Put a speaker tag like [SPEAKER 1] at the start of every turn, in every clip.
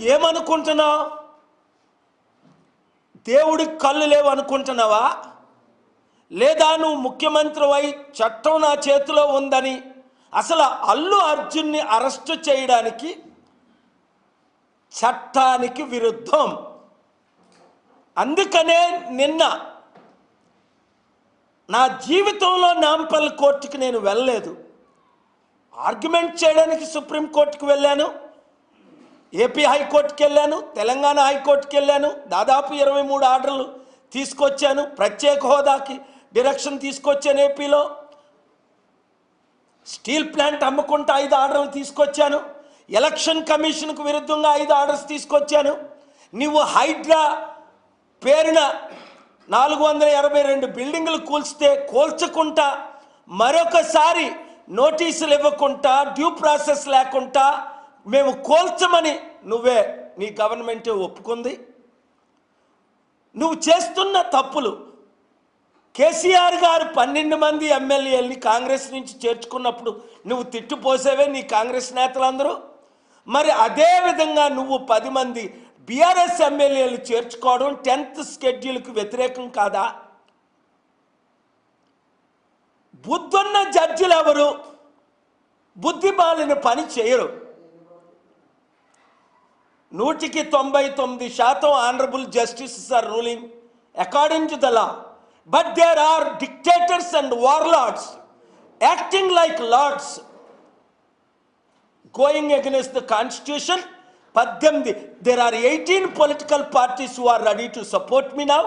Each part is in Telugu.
[SPEAKER 1] ఏమనుకుంటున్నావు దేవుడికి కళ్ళు లేవు అనుకుంటున్నావా లేదా నువ్వు ముఖ్యమంత్రి చట్టం నా చేతిలో ఉందని అసలు అల్లు అర్జున్ని అరెస్టు చేయడానికి చట్టానికి విరుద్ధం. అందుకనే నిన్న నా జీవితంలో నాంపల్లి కోర్టుకి నేను వెళ్ళలేదు. ఆర్గ్యుమెంట్ చేయడానికి సుప్రీంకోర్టుకు వెళ్ళాను. ఏపీ హైకోర్టుకి వెళ్ళాను తెలంగాణ హైకోర్టుకి వెళ్ళాను దాదాపు ఇరవై మూడు ఆర్డర్లు తీసుకొచ్చాను ప్రత్యేక హోదాకి డిరెక్షన్ తీసుకొచ్చాను ఏపీలో. స్టీల్ ప్లాంట్ అమ్ముకుంటా ఐదు ఆర్డర్లు తీసుకొచ్చాను ఎలక్షన్ కమిషన్కు విరుద్ధంగా ఐదు ఆర్డర్స్ తీసుకొచ్చాను. నువ్వు హైడ్రా పేరున నాలుగు వందల ఎనభై రెండు బిల్డింగులు కూల్స్తే కూల్చకుండా మరొకసారి నోటీసులు ఇవ్వకుండా డ్యూ ప్రాసెస్ లేకుండా మేము కోల్చమని నువ్వే నీ గవర్నమెంటే ఒప్పుకుంది. నువ్వు చేస్తున్న తప్పులు కేసీఆర్ గారు పన్నెండు మంది ఎమ్మెల్యేలని కాంగ్రెస్ నుంచి చేర్చుకున్నప్పుడు నువ్వు తిట్టుపోసేవే నీ కాంగ్రెస్ నేతలందరూ. మరి అదే విధంగా నువ్వు పది మంది బీఆర్ఎస్ ఎమ్మెల్యేలు చేర్చుకోవడం టెన్త్ స్కెడ్యూల్కి వ్యతిరేకం కాదా? బుద్ధున్న జడ్జిలు ఎవరు బుద్ధి బాలిన పని చేయరు. నూటికి తొంభై తొమ్మిది శాతం honourable justice are ruling according to the law but there are dictators and warlords acting like lords going against the constitution పద్దెనిమిది there are eighteen political parties who are ready to support me now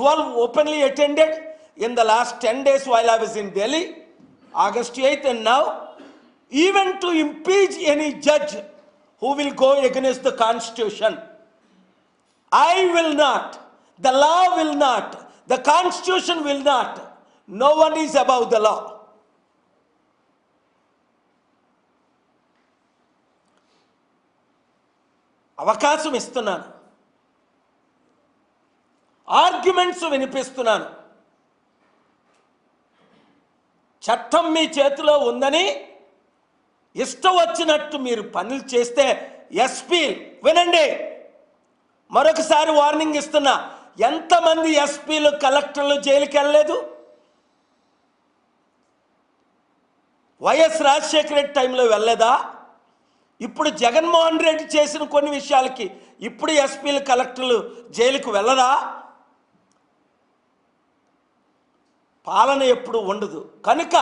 [SPEAKER 1] twelve openly attended in the last ten days while I was in Delhi August eighth and now even to impeach any judge who will go against the constitution I will not the law will not the constitution will not no one is above the law అవకాశం ఇస్తున్నాను ఆర్గ్యుమెంట్స్ వినిపిస్తున్నాను చట్టం మీ చేతిలో ఉందని ఇష్టం వచ్చినట్టు మీరు పనులు చేస్తే ఎస్పీ వినండి. మరొకసారి వార్నింగ్ ఇస్తున్నా ఎంతమంది ఎస్పీలు కలెక్టర్లు జైలుకి వెళ్ళలేదు? వైఎస్ రాజశేఖర రెడ్డి టైంలో వెళ్ళలేదా? ఇప్పుడు జగన్మోహన్ రెడ్డి చేసిన కొన్ని విషయాలకి ఇప్పుడు ఎస్పీలు కలెక్టర్లు జైలుకు వెళ్ళదా? పాలన ఎప్పుడు ఉండదు. కనుక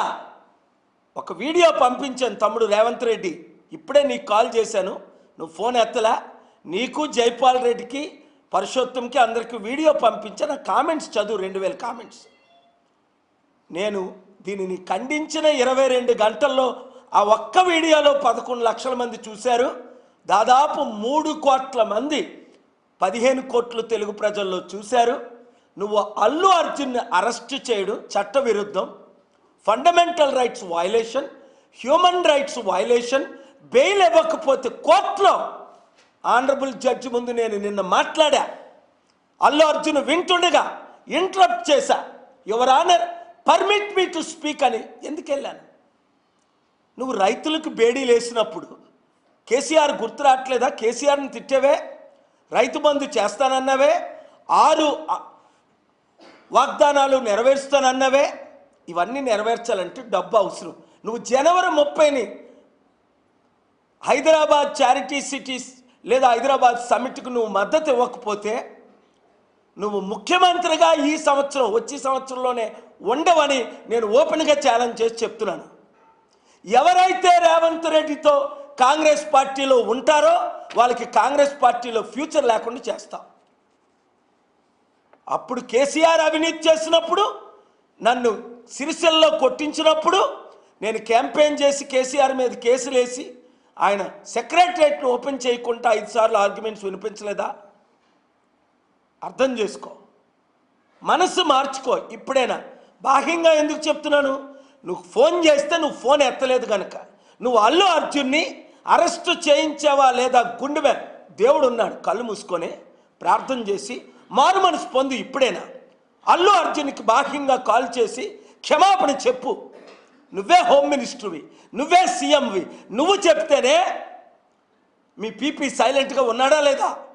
[SPEAKER 1] ఒక వీడియో పంపించాను తమ్ముడు రేవంత్ రెడ్డి. ఇప్పుడే నీకు కాల్ చేశాను. నువ్వు ఫోన్ ఎత్తలా? నీకు జైపాల్ రెడ్డికి పరుషోత్తంకి అందరికీ వీడియో పంపించిన కామెంట్స్ చదువు రెండు వేల కామెంట్స్. నేను దీనిని ఖండించిన ఇరవై రెండు గంటల్లో ఆ ఒక్క వీడియోలో పదకొండు లక్షల మంది చూశారు. దాదాపు మూడు కోట్ల మంది పదిహేను కోట్లు తెలుగు ప్రజల్లో చూశారు. నువ్వు అల్లు అర్జున్ని అరెస్ట్ చేయడం చట్ట విరుద్ధం fundamental rights violation human rights violation bail ఇవ్వకపోతే కోర్టులో ఆనరబుల్ జడ్జి ముందు నేను నిన్న మాట్లాడా. అల్లు అర్జున్ వింటుండగా ఇంటరప్ట్ చేశా. Your honour permit me to speak అని ఎందుకు వెళ్ళాను? నువ్వు రైతులకు బేడీలు వేసినప్పుడు కేసీఆర్ గుర్తు రావట్లేదా? కేసీఆర్ని తిట్టేవే? రైతు బంధు చేస్తానన్నవే? ఆరు వాగ్దానాలు నెరవేరుస్తానన్నవే? ఇవన్నీ నెరవేర్చాలంటే డబ్బు అవసరం. నువ్వు జనవరి ముప్పైని హైదరాబాద్ చారిటీ సిటీస్ లేదా హైదరాబాద్ సమిట్కు నువ్వు మద్దతు ఇవ్వకపోతే నువ్వు ముఖ్యమంత్రిగా ఈ సంవత్సరం వచ్చే సంవత్సరంలోనే ఉండవని నేను ఓపెన్గా ఛాలెంజ్ చేసి చెప్తున్నాను. ఎవరైతే రేవంత్ రెడ్డితో కాంగ్రెస్ పార్టీలో ఉంటారో వాళ్ళకి కాంగ్రెస్ పార్టీలో ఫ్యూచర్ లేకుండా చేస్తాం. అప్పుడు కేసీఆర్ అవినీతి చేసినప్పుడు నన్ను సిరిసిల్లో కొట్టించినప్పుడు నేను క్యాంపెయిన్ చేసి కేసీఆర్ మీద కేసులు వేసి ఆయన సెక్రటరేట్ను ఓపెన్ చేయకుండా ఐదు సార్లు ఆర్గ్యుమెంట్స్ వినిపించలేదా? అర్థం చేసుకో. మనసు మార్చుకో. ఇప్పుడైనా? బాహ్యంగా ఎందుకు చెప్తున్నాను? నువ్వు ఫోన్ చేస్తే నువ్వు ఫోన్ ఎత్తలేదు కనుక నువ్వు అల్లు అర్జున్ని అరెస్టు చేయించావా లేదా గుండె మీద దేవుడు ఉన్నాడు. కళ్ళు మూసుకొని ప్రార్థన చేసి మారు మనసు పొందు ఇప్పుడైనా? అల్లు అర్జున్కి బాహ్యంగా కాల్ చేసి క్షమాపణ చెప్పు. నువ్వే హోమ్ మినిస్టర్వి నువ్వే సీఎంవి. నువ్వు చెప్తేనే మీ పీపీ సైలెంట్గా ఉన్నాడా లేదా?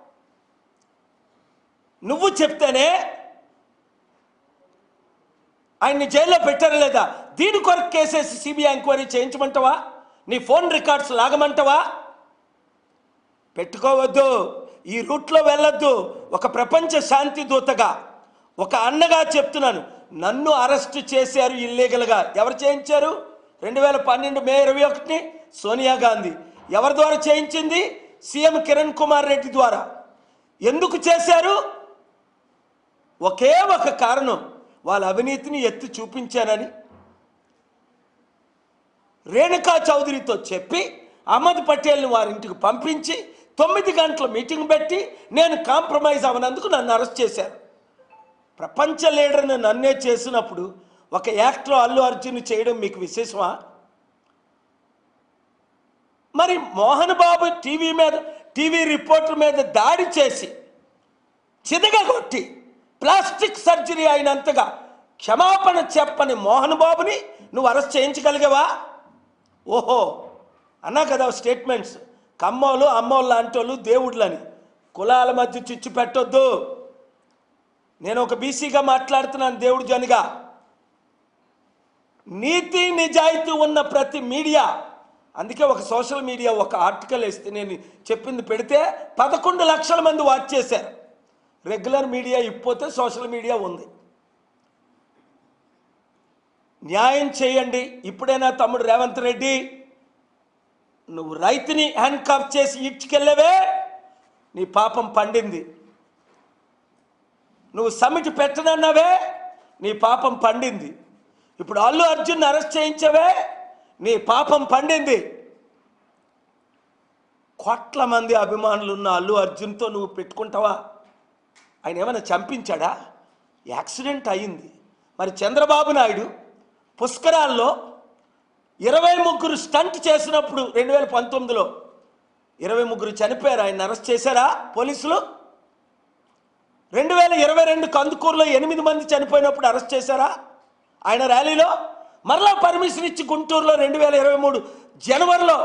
[SPEAKER 1] నువ్వు చెప్తేనే ఆయన్ని జైల్లో పెట్టారా లేదా? దీని కొరకు కేసేసి సిబిఐ ఎంక్వైరీ చేయించమంటావా? నీ ఫోన్ రికార్డ్స్ లాగమంటావా? పెట్టుకోవద్దు. ఈ రూట్లో వెళ్ళొద్దు. ఒక ప్రపంచ శాంతి దూతగా ఒక అన్నగా చెప్తున్నాను. నన్ను అరెస్ట్ చేశారు ఇల్లీగల్గా ఎవరు చేయించారు? రెండు వేల పన్నెండు మే ఇరవై ఒకటిని సోనియా గాంధీ. ఎవరి ద్వారా చేయించింది? సీఎం కిరణ్ కుమార్ రెడ్డి ద్వారా. ఎందుకు చేశారు? ఒకే ఒక కారణం. వాళ్ళ అవినీతిని ఎత్తి చూపించానని. రేణుకా చౌదరితో చెప్పి అహ్మద్ పటేల్ని వారి ఇంటికి పంపించి తొమ్మిది గంటల మీటింగ్ పెట్టి నేను కాంప్రమైజ్ అవనందుకు నన్ను అరెస్ట్ చేశారు. ప్రపంచ లీడర్ని నన్నే చేసినప్పుడు ఒక యాక్టర్ అల్లు అర్జున్ చేయడం మీకు విశేషమా? మరి మోహన్ బాబు టీవీ మీద టీవీ రిపోర్టర్ మీద దాడి చేసి చిదగగొట్టి ప్లాస్టిక్ సర్జరీ అయినంతగా క్షమాపణ చెప్పని మోహన్ బాబుని నువ్వు అరెస్ట్ చేయించగలిగావా? ఓహో అన్నా కదా స్టేట్మెంట్స్. కమ్మోళ్ళు అమ్మోళ్ళు లాంటి వాళ్ళు దేవుళ్ళని. కులాల మధ్య చిచ్చు పెట్టొద్దు. నేను ఒక బీసీగా మాట్లాడుతున్నాను దేవుడు జనిగా. నీతి నిజాయితీ ఉన్న ప్రతి మీడియా అందుకే ఒక సోషల్ మీడియా ఒక ఆర్టికల్ వేస్తే నేను చెప్పింది పెడితే పదకొండు లక్షల మంది వాచ్ చేశారు. రెగ్యులర్ మీడియా ఇప్పోతే సోషల్ మీడియా ఉంది. న్యాయం చేయండి. ఇప్పుడైనా తమ్ముడు రేవంత్ రెడ్డి నువ్వు రైతుని హ్యాండ్ కాప్ చేసి ఇడ్చుకెళ్ళవే నీ పాపం పండింది. నువ్వు సమిట్ పెట్టనన్నావే నీ పాపం పండింది. ఇప్పుడు అల్లు అర్జున్ అరెస్ట్ చేయించవే నీ పాపం పండింది. కోట్ల మంది అభిమానులు ఉన్న అల్లు అర్జున్తో నువ్వు పెట్టుకుంటావా? ఆయన ఏమైనా చంపించాడా? యాక్సిడెంట్ అయింది మరి చంద్రబాబు నాయుడు పుష్కరాల్లో ఇరవై ముగ్గురు స్టంట్ చేసినప్పుడు రెండు వేల పంతొమ్మిదిలో ఇరవై ముగ్గురు చనిపోయారు. ఆయన అరెస్ట్ చేశారా పోలీసులు? రెండు వేల ఇరవై రెండు కందుకూరులో ఎనిమిది మంది చనిపోయినప్పుడు అరెస్ట్ చేశారా? ఆయన ర్యాలీలో మరలా పర్మిషన్ ఇచ్చి గుంటూరులో రెండు వేల ఇరవై మూడు జనవరిలో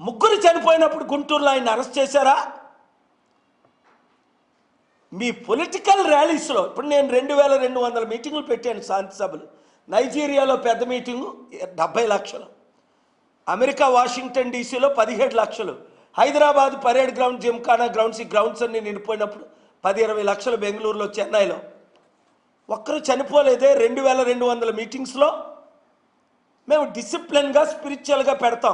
[SPEAKER 1] ముగ్గురు చనిపోయినప్పుడు గుంటూరులో ఆయన అరెస్ట్ చేశారా? మీ పొలిటికల్ ర్యాలీస్లో ఇప్పుడు నేను రెండు వేల రెండు వందల మీటింగులు పెట్టాను శాంతి సభలు నైజీరియాలో పెద్ద మీటింగు డెబ్బై లక్షలు. అమెరికా వాషింగ్టన్ డీసీలో పదిహేడు లక్షలు. Hyderabad parade ground Gymkhana grounds ఈ గ్రౌండ్స్ అన్ని నిండిపోయినప్పుడు పది ఇరవై లక్షలు బెంగళూరులో చెన్నైలో. ఒక్కరు చనిపోలేదే రెండు వేల రెండు వందల మీటింగ్స్లో. మేము డిసిప్లిన్గా స్పిరిచువల్గా పెడతాం.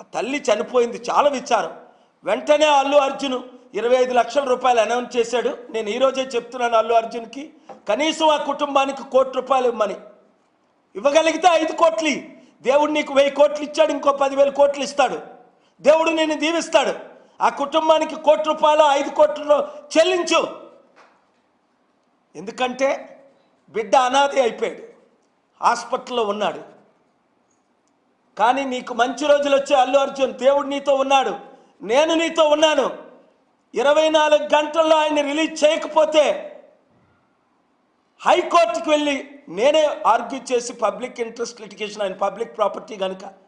[SPEAKER 1] ఆ తల్లి చనిపోయింది చాలా విచారం. వెంటనే అల్లు అర్జున్ ఇరవై ఐదు లక్షల రూపాయలు అనౌన్స్ చేశాడు. నేను ఈరోజే చెప్తున్నాను అల్లు అర్జున్కి. కనీసం ఆ కుటుంబానికి కోటి రూపాయలు ఇవ్వమని. ఇవ్వగలిగితే ఐదు కోట్లు దేవుడు నీకు వెయ్యి కోట్లు ఇచ్చాడు ఇంకో పదివేల కోట్లు ఇస్తాడు. దేవుడు నేను దీవిస్తాడు. ఆ కుటుంబానికి కోటి రూపాయలు ఐదు కోట్లు చెల్లించు. ఎందుకంటే బిడ్డ అనాథి అయిపోయాడు. హాస్పిటల్లో ఉన్నాడు. కానీ నీకు మంచి రోజులు వచ్చే అల్లు అర్జున్ దేవుడు నీతో ఉన్నాడు. నేను నీతో ఉన్నాను. ఇరవై నాలుగు గంటల్లో ఆయన రిలీజ్ చేయకపోతే హైకోర్టుకి వెళ్ళి నేనే ఆర్గ్యూ చేసి పబ్లిక్ ఇంట్రెస్ట్ లిటిగేషన్ ఆయన పబ్లిక్ ప్రాపర్టీ కనుక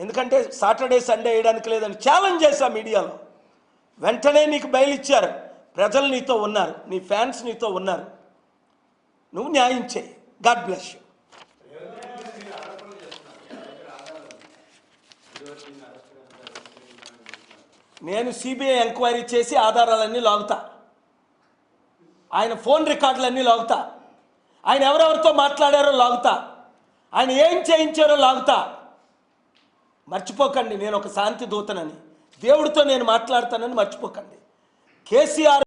[SPEAKER 1] ఎందుకంటే సాటర్డే సండే వేయడానికి లేదని ఛాలెంజ్ చేశా మీడియాలో. వెంటనే నీకు బయలు ఇచ్చారు. ప్రజలు నీతో ఉన్నారు. నీ ఫ్యాన్స్ నీతో ఉన్నారు. నువ్వు న్యాయం చేయి గాడ్ బ్లెస్ యూ నేను సిబిఐ ఎంక్వైరీ చేసి ఆధారాలన్నీ లాగుతా. ఆయన ఫోన్ రికార్డులన్నీ లాగుతా. ఆయన ఎవరెవరితో మాట్లాడారో లాగుతా. ఆయన ఏం చేయించారో లాగుతా. మర్చిపోకండి నేను ఒక శాంతి దూతనని. దేవుడితో నేను మాట్లాడతానని మర్చిపోకండి. కేసీఆర్